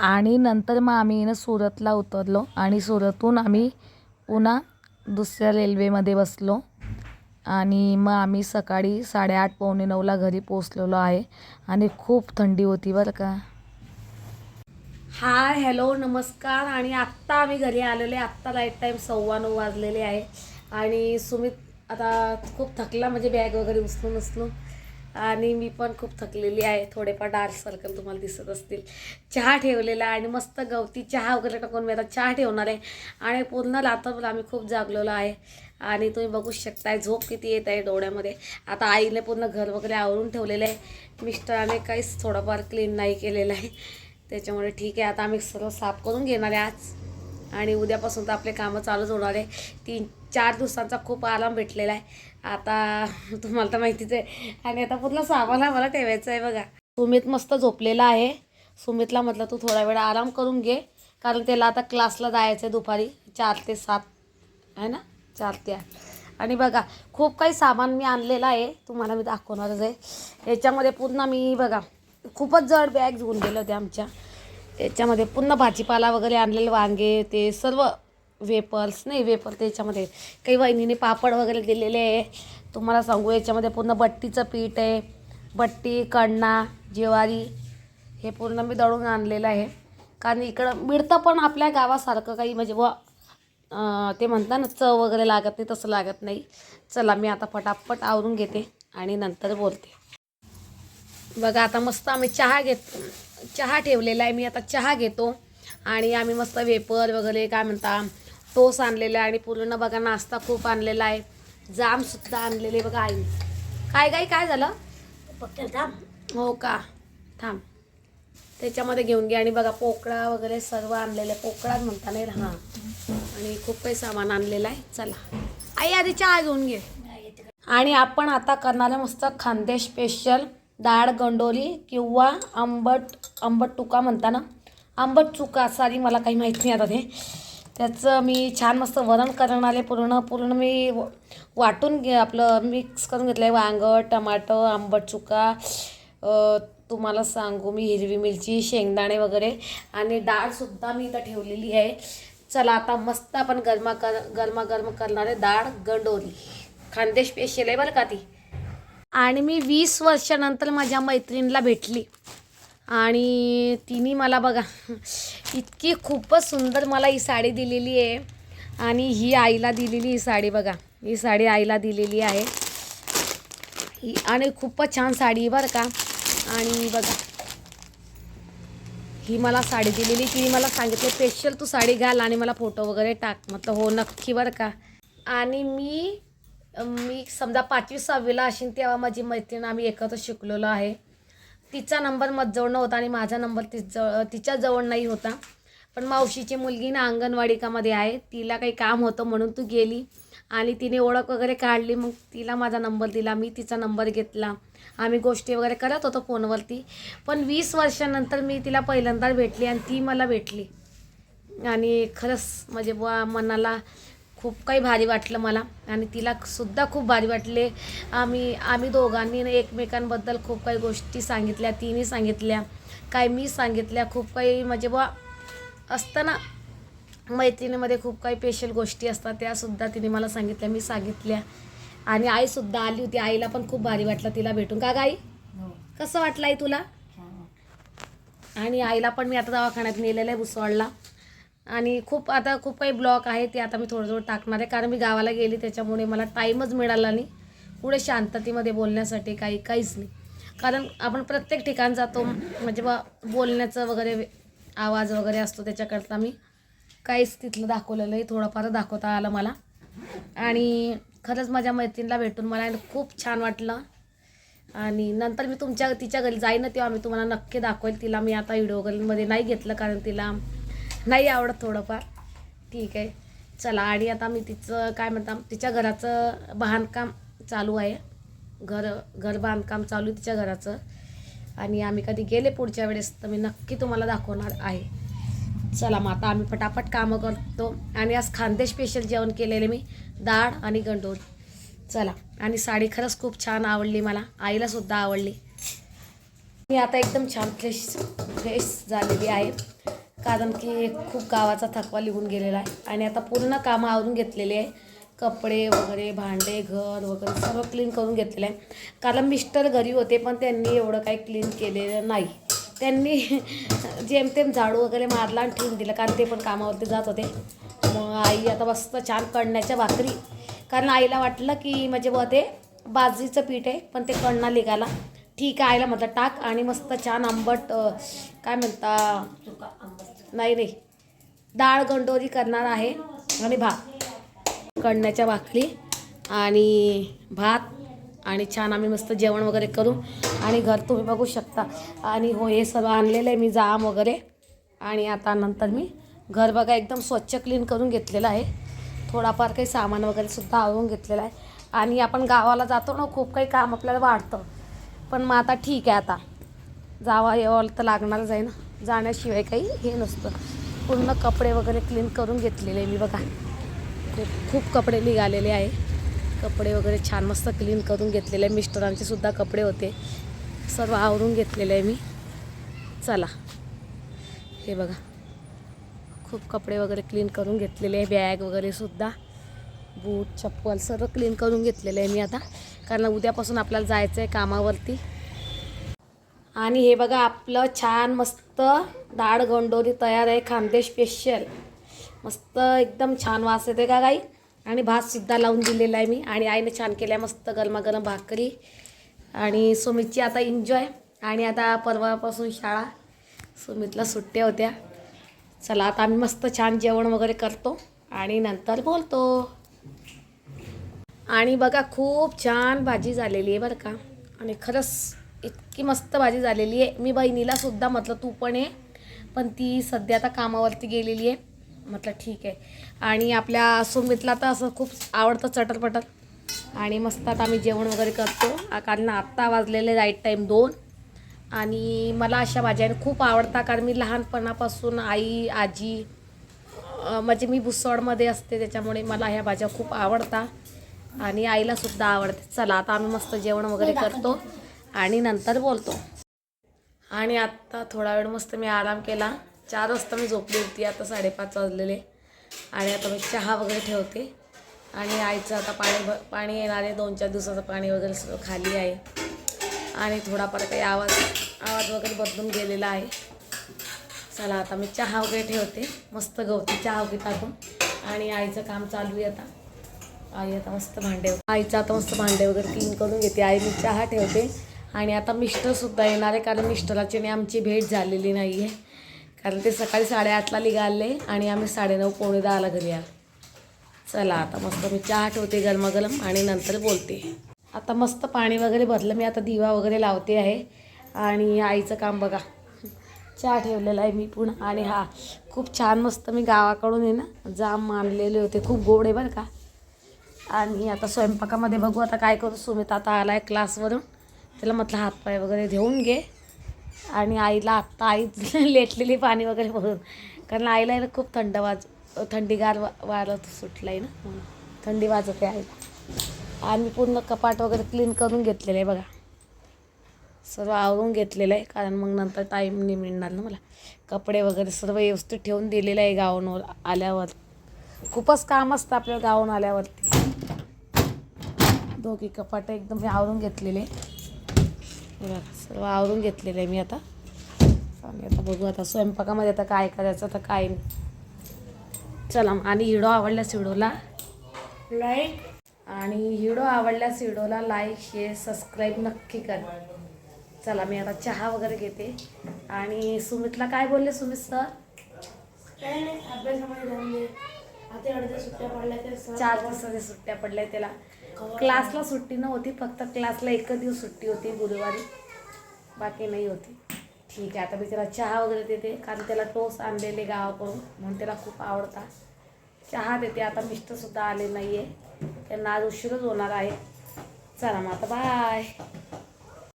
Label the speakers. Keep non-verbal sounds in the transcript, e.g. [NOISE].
Speaker 1: आणि नंतर मग आम्ही ना सुरतला उतरलो आणि सुरतहून आम्ही पुन्हा दुसऱ्या रेल्वेमध्ये बसलो. आणि मग आम्ही सकाळी साडेआठ पावणे नऊला घरी पोचलेलो आहे. आणि खूप थंडी होती बरं का.
Speaker 2: हाय हॅलो नमस्कार. आणि आत्ता आम्ही घरी आलेले आत्ता लाइट टाईम सव्वा नऊ वाजलेले आहे. आणि सुमित आता खूप थकला म्हणजे बॅग वगैरे उचलून उचलून आणि मी पण खूप थकलेली आहे. थोडेफार डार्क सर्कल तुम्हाला दिसत असतील. चहा ठेवलेला आहे आणि मस्त गवती चहा वगैरे टाकून मी आता चहा ठेवणार आहे. आणि पूर्ण रात्रभर आम्ही खूप जागलेलो आहे. आणि तुम्ही बघू शकताय झोप किती येत आहे डोळ्यामध्ये. आता आईने पूर्ण घर वगैरे आवरून ठेवलेलं आहे. मिस्टराने काहीच थोडंफार क्लीन नाही केलेलं आहे. त्याच्यामुळे ठीक आहे. आता आम्ही सर्व साफ करून घेणार आहे आज. आणि उद्यापासून तर आपले कामं चालूच होणार आहे. तीन चार दिवसांचा खूप आराम भेटलेला आहे. आता तुम्हाला तर माहितीच आहे. आणि आता पूर्ण सामान आम्हाला ठेवायचं आहे बघा. सुमित मस्त झोपलेला आहे. सुमितला म्हटलं तू थोडा वेळ आराम करून घे. कारण त्याला आता क्लासला जायचं आहे दुपारी. चार ते सात. आहे ना? चार ते आठ. आणि बघा खूप काही सामान मी आणलेलं आहे. तुम्हाला मी दाखवणारच आहे. याच्यामध्ये पुन्हा मी बघा खूपच जड बॅग घेऊन गेले होते आमच्या. त्याच्यामध्ये पूर्ण भाजीपाला वगैरे आणलेले वांगे ते सर्व वेपर्स नाही वेपर त्याच्यामध्ये. काही वहिनीने पापड वगैरे दिलेले आहे. तुम्हाला सांगू याच्यामध्ये पूर्ण बट्टीचं पीठ आहे. बट्टी कण्णा ज्वारी हे पूर्ण मी दळून आणलेलं आहे. कारण इकडं मिळतं पण आपल्या गावासारखं काही म्हणजे व ते म्हणतात ना चव वगैरे लागत नाही तसं लागत नाही. चला मी आता पटापट आवरून घेते आणि नंतर बोलते. बघा आता मस्त आम्ही चहा घेत चहा ठेवलेला आहे. मी आता चहा घेतो आणि आम्ही मस्त वेपर वगैरे काय म्हणता टोस आणलेला आहे आणि पूर्ण बघा नाश्ता खूप आणलेला आहे. जामसुद्धा आणलेले बघा आई. काय काय काय झालं? फक्त थांब. हो का? थांब. त्याच्यामध्ये घेऊन घे. आणि बघा पोकळा वगैरे सर्व आणलेलं. आहे पोकळाच म्हणता नाही हां. आणि खूप काही सामान आणलेलं आहे. चला. आई आधी चहा घेऊन घे. आणि आपण आता करणार आहे मस्त खानदेश स्पेशल डाळ गंडोली किंवा आंबट आंबट तुका म्हणता ना? आंबट चुका सॉरी मला काही माहीत नाही आता ते. त्याचं मी छान मस्त वरण करणार आहे पूर्ण पूर्ण मी वाटून घे आपलं मिक्स करून घेतलं आहे वांगं टमाटर आंबट चुका तुम्हाला सांगू मी हिरवी मिरची शेंगदाणे वगैरे आणि डाळसुद्धा मी इथं ठेवलेली आहे. चला आता मस्त आपण गरमा कर गरमागरम करणार आहे डाळ गंडोरी. खानदेश स्पेशल आहे बरं का ती. आणि मी वीस वर्षानंतर माझ्या मैत्रिणीला भेटली. आणि तिने मला बघा इतकी खूपच सुंदर मला ही साडी दिलेली आहे. आणि ही आईला दिलेली ही साडी बघा. ही साडी आईला दिलेली आहे. ही आणि खूपच छान साडी बरं का. आणि बघा. ही मला साडी दिलेली तिने मला सांगितलं स्पेशल तू साडी घाल आणि मला फोटो वगैरे टाक. म्हटलं हो नक्की बरं का. आणि मी मी समजा पाचवी सहावीला असेल तेव्हा माझी मैत्रीण आम्ही एकत्र शिकलेलो आहे. तिचा नंबर माझ्याजवळ नव्हता आणि माझा नंबर तिजवळ तिच्याजवळ नाही होता. पण मावशीची मुलगी ना अंगणवाडिकामध्ये आहे. तिला काही काम होतं म्हणून तू गेली आणि तिने ओळख वगैरे काढली. मग तिला माझा नंबर दिला. मी तिचा नंबर घेतला. आम्ही गोष्टी वगैरे करत होतो फोनवरती. पण वीस वर्षानंतर मी तिला पहिल्यांदा भेटली आणि ती मला भेटली. आणि खरंच म्हणजे बुवा मनाला खूप काही भारी वाटलं मला. आणि तिला सुद्धा खूप भारी वाटले. आम्ही आम्ही दोघांनी एकमेकांबद्दल खूप काही गोष्टी सांगितल्या तिने सांगितल्या काय मी सांगितल्या खूप काही म्हणजे बुवा असतं ना मैत्रिणीमध्ये खूप काही स्पेशल गोष्टी असतात त्यासुद्धा तिने मला सांगितल्या मी सांगितल्या. आणि आईसुद्धा आली होती आईला पण खूप भारी वाटलं तिला भेटून. का गाई कसं वाटलं आई तुला? आणि आईला पण मी आता दवाखान्यात नेलेलं आहे भुसवळला आणि खूप आता खूप काही ब्लॉक आहे ते आता मी थोडं थोडं टाकणार. आहे कारण मी गावाला गेली त्याच्यामुळे मला टाईमच मिळाला नाही. पुढे शांततेमध्ये बोलण्यासाठी काही काहीच नाही. कारण आपण प्रत्येक ठिकाण जातो म्हणजे बा बोलण्याचं वगैरे आवाज वगैरे असतो त्याच्याकरता मी काहीच तिथलं दाखवलेलं नाही. थोडंफार दाखवता आलं मला. आणि खरंच माझ्या मैत्रिणीला भेटून मला खूप छान वाटलं. आणि नंतर मी तुमच्या तिच्या घरी जाईन ना तेव्हा मी तुम्हाला नक्की दाखवेल. तिला मी आता व्हिडिओमध्ये नाही घेतलं कारण तिला नाही आवडत थोडंफार. ठीक आहे. चला आणि आता मी तिचं काय म्हणता तिच्या घराचं बांधकाम चालू आहे. घर घर बांधकाम चालू आहे तिच्या घराचं. आणि आम्ही कधी गेले पुढच्या वेळेस तर मी नक्की तुम्हाला दाखवणार आहे. चला मग आता आम्ही पटापट कामं करतो. आणि आज खानदेश स्पेशल जेवण केलेले मी डाळ आणि गंडोळ चला आणि साडी खरंच खूप छान आवडली मला. आईलासुद्धा आवडली. मी आता एकदम छान फ्रेश फ्रेश झालेली आहे. कारण की खूप गावाचा थकवा लिहून गेलेला आहे. आणि आता पूर्ण कामं आवरून घेतलेले आहे. कपडे वगैरे भांडे घर वगैरे सर्व क्लीन करून घेतलेलं आहे. कारण मिस्टर घरी होते पण त्यांनी एवढं काही क्लीन केलेलं नाही. त्यांनी [LAUGHS] जेमतेम झाडू वगैरे मारला आणि ठेवून दिलं कारण ते पण कामावरती जात होते. मग आई आता मस्त छान कणण्याच्या भाकरी. कारण आईला वाटलं की म्हणजे बुवा ते बाजरीचं पीठ आहे पण ते कणणा निघाला. ठीक आहे आईला म्हटलं टाक आणि मस्त छान आंबट काय म्हणता? नाही नाही. डाळ गंडोरी करणार आहे आणि भात. कणण्याच्या भाकरी आणि भात आणि छान आम्ही मस्त जेवण वगैरे करू. आणि घर तुम्ही बघू शकता. आणि हो हे सर्व आणलेलं आहे मी जाम वगैरे. आणि आता नंतर मी घर बघा एकदम स्वच्छ क्लीन करून घेतलेलं आहे. थोडाफार काही सामान वगैरे सुद्धा आवरून घेतलेलं आहे. आणि आपण गावाला जातो ना खूप काही काम आपल्याला वाढतं. पण मग आता ठीक आहे आता. जावा यावं तर लागणारच आहे ना जाण्याशिवाय काही हे नसतं. पूर्ण कपडे वगैरे क्लीन करून घेतलेले आहे मी बघा. खूप खूप कपडे निघालेले आहे. कपडे वगैरे छान मस्त क्लीन करून घेतलेले. आहे मिस्टरांचे सुद्धा कपडे होते. सर्व आवरून घेतलेले आहे मी. चला. हे बघा. खूप कपडे वगैरे क्लीन करून घेतलेले आहे. बॅग वगैरे सुद्धा. बूट चप्पल सर्व क्लीन करून घेतलेलं आहे मी आता. कारण उद्यापासून आपल्याला जायचं आहे कामावरती. आणि हे बघा आपलं छान मस्त डाळ गंडोरी तयार आहे खानदेश स्पेशल मस्त एकदम छान वास येते का गाई? आणि भातसुद्धा लावून दिलेला आहे मी. आणि आईने छान केलं आहे मस्त गरमागरम भाकरी. आणि सुमितची आता एन्जॉय आणि आता परवापासून शाळा. सुमितला सुट्ट्या होत्या. चला आता आम्ही मस्त छान जेवण वगैरे करतो. आणि नंतर बोलतो. आणि बघा खूप छान भाजी झालेली आहे बरं का. आणि खरंच इतकी मस्त भाजी झालेली आहे. मी बहिणीला सुद्धा म्हटलं तू पण ये. पण ती सध्या आता कामावरती गेलेली आहे. म्हटलं ठीक आहे. आणि आपल्या सुमितला तर असं खूप आवडतं चटरपटर आणि मस्त आता आम्ही जेवण वगैरे करतो. कारण आत्ता वाजलेले राईट टाईम दोन. आणि मला अशा भाज्या खूप आवडतात. कारण मी लहानपणापासून आई आजी म्हणजे मी भुसवडमध्ये असते त्याच्यामुळे मला ह्या भाज्या खूप आवडतात आणि आईला सुद्धा आवडते. चला आता आम्ही मस्त जेवण वगैरे करतो आणि नंतर बोलतो. आणि आत्ता थोडा वेळ मस्त मी आराम केला. चार वाजता मी झोपली होती आता साडेपाच वाजलेले. आणि आता मी चहा वगैरे ठेवते. आणि आईचं आता पाणी भ पाणी येणार आहे. दोन चार दिवसाचं पाणी वगैरे खाली आहे. आणि थोडाफार काही आवाज आवाज वगैरे बदलून गेलेला आहे. चला आता मी चहा वगैरे ठेवते. मस्त गवती चहा वगैरे टाकून. आणि आईचं काम चालू आहे आता. आई आता मस्त भांडे आईचं आता मस्त भांडे वगैरे क्लीन करून घेते. आई मी चहा ठेवते. आणि आता मिस्टरसुद्धा येणार आहे कारण मिस्टराची आणि आमची भेट झालेली नाही आहे. कारण ते सकाळी साडेआठला निघाले आणि आम्ही साडेनऊ पावणे दहाला घरी आलो. चला आता मस्त मी चहा ठेवते गरमागरम आणि नंतर बोलते. आता मस्त पाणी वगैरे भरलं. मी आता दिवा वगैरे लावते आहे. आणि आईचं काम बघा. चहा ठेवलेला आहे मी पुन्हा. आणि हा खूप छान मस्त मी गावाकडून आहे ना जाम मानलेले होते. खूप गोड आहे बरं का. आणि आता स्वयंपाकामध्ये बघू आता काय करू. सुमित आता आला आहे क्लासवरून. त्याला म्हटलं हातपाय वगैरे धुवून घे. आणि आईला आत्ता आई [LAUGHS] लेटलेली पाणी वगैरे भरून. कारण आईला आहे ना खूप थंड वाज थंडीगार वा वारं सुटलं आहे ना. थंडी थंडी आहे आईला. आणि पूर्ण कपाट वगैरे क्लीन करून घेतलेलं आहे बघा. सर्व आवरून घेतलेलं आहे. कारण मग नंतर टाईम नाही मिळणार ना मला. कपडे वगैरे सर्व व्यवस्थित ठेवून दिलेलं आहे गावांवर आल्यावर. खूपच काम असतं आपल्याला गावाहून आल्यावरती. दोघी कपाट एकदम मी आवरून घेतलेले बघा सर्व आवरून घेतलेलं आहे मी आता. आणि आता बघू आता स्वयंपाकामध्ये आता काय करायचं तर काय चला. आणि हिडो आवडल्यास हिडोला. लाईक आणि हिडो आवडल्यास हिडोला लाईक शेअर सबस्क्राईब नक्की करा. चला मी आता चहा वगैरे घेते. आणि सुमितला काय बोलले सुमित सर
Speaker 3: काही नाही अभ्यासामध्ये जाऊन दे. आता एवढ्या सुट्ट्या पडल्या ते सर
Speaker 2: चार दिवसाच्या सुट्ट्या पडल्या त्याला. क्लासला सुट्टी नव्हती फक्त क्लासला एक दिवस सुट्टी होती गुरुवारी. बाकी नाही होती. ठीक आहे आता मी त्याला चहा वगैरे देते कारण त्याला टोस आणलेले गावाकडून म्हणून त्याला खूप आवडतात. चहा देते आता मिस्टरसुद्धा आले नाही आहे त्यांना आज उशीरच होणार आहे. चला मग आता बाय